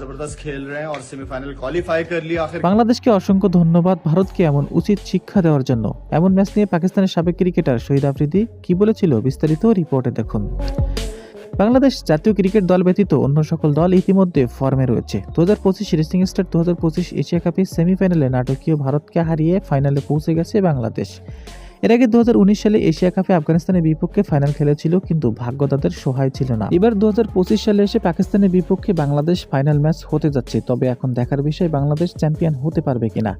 জবরদস্ত খেল আর semifinal qualify কর আখির। বাংলাদেশকে অসংখ্য ধন্যবাদ। ভারতকে এমন উচিত শিক্ষা দেওয়ার জন্য। এমন ম্যাচ নিয়ে পাকিস্তানের সাবেক ক্রিকেটার শহীদ আফ্রিদি কি বলেছিল বিস্তারিত রিপোর্টে দেখুন। বাংলাদেশ জাতীয় ক্রিকেট দল ব্যতীত অন্য সকল দল ইতিমধ্যে ফর্মে রয়েছে। দু হাজার পঁচিশ রেসিং স্টার দু হাজার পঁচিশ এশিয়া কাপের সেমিফাইনালে নাটকীয় ভারতকে হারিয়ে ফাইনালে পৌঁছে গেছে বাংলাদেশ। এর আগে দু হাজার উনিশ সালে এশিয়া কাপে আফগানিস্তানের বিপক্ষে ফাইনাল খেলেছিল, কিন্তু ভাগ্য তাদের সহায় ছিল না। এবার দু হাজার পঁচিশ সালে এসে পাকিস্তানের বিপক্ষে বাংলাদেশ ফাইনাল ম্যাচ হতে যাচ্ছে, তবে এখন দেখার বিষয় বাংলাদেশ চ্যাম্পিয়ন হতে পারবে কিনা।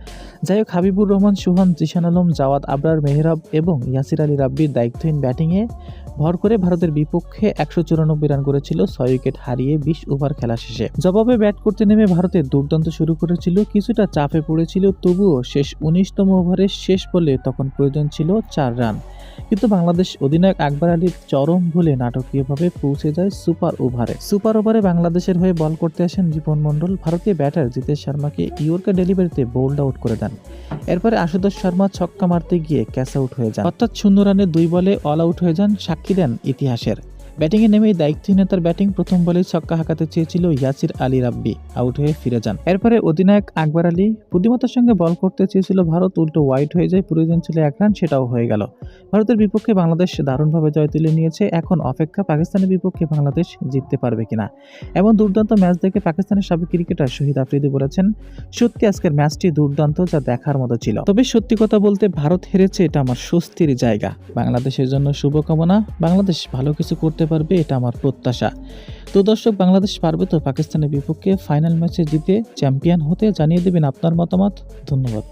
যাই হোক, হাবিবুর রহমান, সুহান, জিশান আলম, জাওয়াদ আবরার মেহরাব এবং ইয়াসির আলী রাব্বির দায়িত্বহীন ব্যাটিংয়ে ভর করে ভারতের বিপক্ষে একশো চুরানব্বই রান করেছিল, ছয় উইকেট হারিয়ে বিশ ওভার খেলা শেষে। জবাবে ব্যাট করতে নেমে ভারতের দুর্দান্ত শুরু করেছিল, কিছুটা চাপে পড়েছিল, তবুও শেষ উনিশতম ওভারের শেষ বলে তখন প্রয়োজন ছিল চার রান। কিন্তু বাংলাদেশ অধিনায়ক আকবর আলীর চরম ভুলে নাটকীয়ভাবে পৌঁছে যায় সুপার ওভারে। সুপার ওভারে বাংলাদেশের হয়ে বল করতে আসেন জীবন মণ্ডল। ভারতীয় ব্যাটার জিতেশ শর্মাকে ইয়র্কার ডেলিভারিতে বোল্ড আউট করে দেন। এরপরে আশুতোষ শর্মা ছক্কা মারতে গিয়ে ক্যাচ আউট হয়ে যান। অর্থাৎ শূন্য রানে দুই বলে অল আউট হয়ে যান সাক্ষী দেন ইতিহাসের। ব্যাটিংয়ে নেমেই দায়িত্বহীনতার ব্যাটিং প্রথম বলেই ছক্কা হাঁকাতে চেয়েছিল ইয়াসির আলী রাব্বি আউট হয়ে ফিরে যান। এরপরে অধিনায়ক আকবর আলী বুদ্ধিমত্তার সঙ্গে বল করতে চেয়েছিল ভারত, উল্টো ওয়াইড হয়ে যায় প্রয়োজন ছিল এক রান সেটাও হয়ে গেল। ভারতের বিপক্ষে বাংলাদেশ দারুণভাবে জয় তুলে নিয়েছে, এখন অপেক্ষা পাকিস্তানের বিপক্ষে বাংলাদেশ জিততে পারবে কিনা? এমন দুর্দান্ত ম্যাচ দেখে পাকিস্তানের সাবেক ক্রিকেটার শহীদ আফ্রিদি বলেছেন, সত্যি আজকের ম্যাচটি দুর্দান্ত যা দেখার মতো ছিল। তবে সত্যি কথা বলতে ভারত হেরেছে, এটা আমার স্বস্তির জায়গা। বাংলাদেশের জন্য শুভকামনা, বাংলাদেশ ভালো কিছু করতে পারবে এটা আমার প্রত্যাশা। তো দর্শক, বাংলাদেশ পারবে তো পাকিস্তানের বিপক্ষে ফাইনাল ম্যাচে জিতে চ্যাম্পিয়ন হতে জানিয়ে দেবেন আপনার মতামত। ধন্যবাদ।